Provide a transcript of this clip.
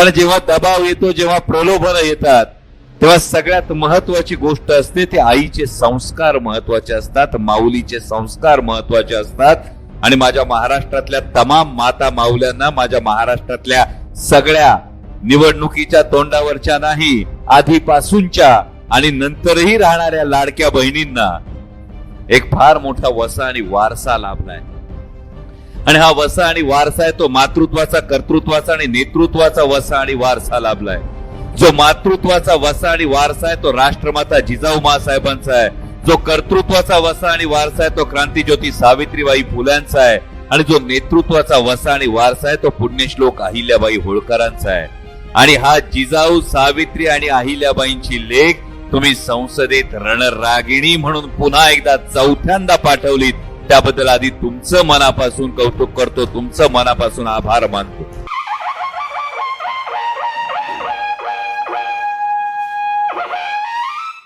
कारण जेव्हा दबाव येतो जेव्हा प्रलोभन येतात तेव्हा सगळ्यात महत्वाची गोष्ट असते ते आईचे संस्कार महत्त्वाचे असतात माऊलीचे संस्कार महत्त्वाचे असतात. आणि माझ्या महाराष्ट्रातल्या तमाम माता माऊल्यांना माझ्या महाराष्ट्रातल्या सगळ्या निवडणुकीच्या तोंडावरच्या नाही आधीपासूनच्या आणि नंतरही राहणाऱ्या लाडक्या बहिणींना एक फार मोठा वसा आणि वारसा लाभलाय. आणि हा वसा आणि वारसा आहे तो मातृत्वाचा कर्तृत्वाचा आणि नेतृत्वाचा वसा आणि वारसा लाभलाय. जो मातृत्वाचा वसा आणि वारसा आहे तो राष्ट्रमाता जिजाऊ साहेबांचा आहे. जो कर्तृत्वाचा वसा आणि वारसा आहे तो क्रांतीज्योती सावित्रीबाई फुल्यांचा आहे. आणि जो नेतृत्वाचा वसा आणि वारसा आहे तो पुण्यश्लोक अहिल्याबाई होळकरांचा आहे. आणि हा जिजाऊ सावित्री आणि अहिल्याबाईंची लेख तुम्ही संसदेत रणरागिणी म्हणून पुन्हा एकदा चौथ्यांदा पाठवलीत. त्याबद्दल आधी तुमचं मनापासून कौतुक करतो तुमचं मनापासून आभार मानतो.